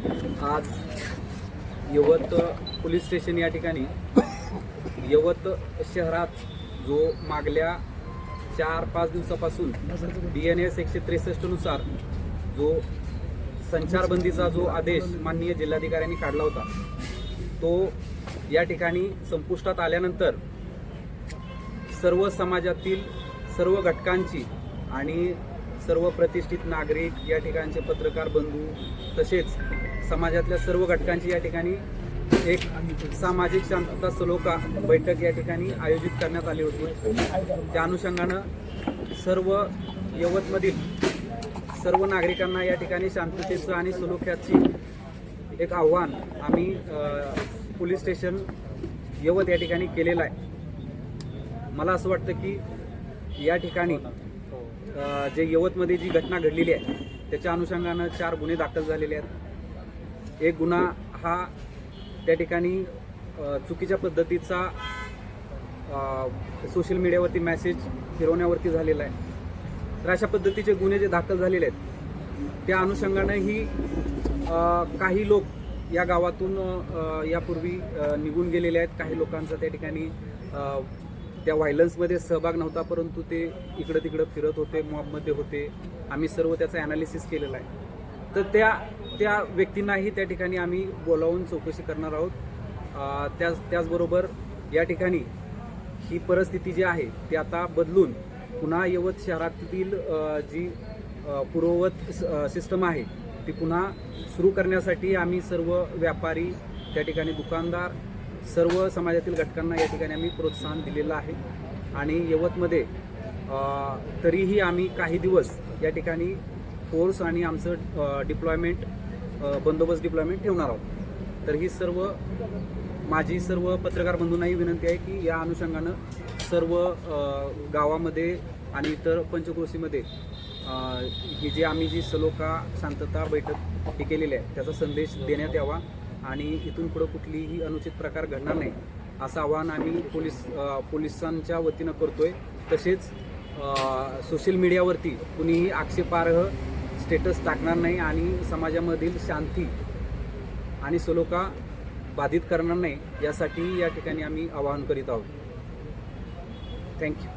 आज यवत police station या ठिकाणी यवत शहरात जो मागल्या चार पाच दिवसापासून डी एन एस एकशे त्रेसष्टनुसार जो संचारबंदीचा जो आदेश माननीय जिल्हाधिकाऱ्यांनी काढला होता तो या ठिकाणी संपुष्टात आल्यानंतर सर्व समाजातील सर्व घटकांची आणि सर्व प्रतिष्ठित नागरिक या ठिकाणचे पत्रकार बंधू तसेच समाजातल्या सर्व घटकांची या ठिकाणी एक सामाजिक शांतता सलोखा बैठक या ठिकाणी आयोजित करण्यात आली होती. त्या अनुषंगानं सर्व यवतमधील सर्व नागरिकांना या ठिकाणी शांततेचं आणि सलोख्याची एक आव्हान आम्ही पोलीस स्टेशन यवत या ठिकाणी केलेलं आहे. मला असं वाटतं की या ठिकाणी जे यवतमध्ये जी घटना घडलेली आहे त्याच्या अनुषंगानं चार गुन्हे दाखल झालेले आहेत. एक गुन्हा हा त्या ठिकाणी चुकीच्या पद्धतीचा सोशल मीडियावरती मेसेज फिरवण्यावरती झालेला आहे. तर अशा पद्धतीचे गुन्हे जे दाखल झालेले आहेत त्या अनुषंगानं ही काही लोक या गावातून यापूर्वी निघून गेलेले आहेत. काही लोकांचा त्या ठिकाणी त्या व्हायलन्समध्ये सहभाग नव्हता परंतु ते इकडं तिकडं फिरत होते मॉबमध्ये होते. आम्ही सर्व त्याचं ॲनालिसिस केलेलं आहे. तर त्या त्या व्यक्तींनाही त्या ठिकाणी आम्ही बोलावून चौकशी करणार आहोत. त्याच त्याचबरोबर या ठिकाणी ही परिस्थिती जी आहे ती आता बदलून पुन्हा यवत शहरातील जी पूर्ववत स- सिस्टम आहे ती पुन्हा सुरू करण्यासाठी आम्ही सर्व व्यापारी त्या ठिकाणी दुकानदार सर्व समाजातील घटकांना या ठिकाणी आम्ही प्रोत्साहन दिलेलं आहे. आणि यवतमध्ये तरीही आम्ही काही दिवस या ठिकाणी फोर्स आणि आमचं डिप्लॉयमेंट बंदोबस्त डिप्लॉयमेंट ठेवणार आहोत. तर ही सर्व माझी सर्व पत्रकार बंधूंनाही विनंती आहे की या अनुषंगानं सर्व गावामध्ये आणि इतर पंचक्रोशीमध्ये ही जी आम्ही जी सलोखा शांतता बैठक हे केलेली आहे त्याचा संदेश देण्यात यावा. आणि इथून पुढं कुठलीही अनुचित प्रकार घडणार नाही. असं आवाहन आम्ही पोलीस पोलिसांच्या वतीनं करतोय. तसेच सोशल मीडियावरती कुणीही आक्षेपार्ह स्टेटस टाकणार नाही आणि समाजामधील शांती आणि सलोखा बाधित करणार नाही यासाठी या ठिकाणी आम्ही आवाहन करीत आहोत. थँक्यू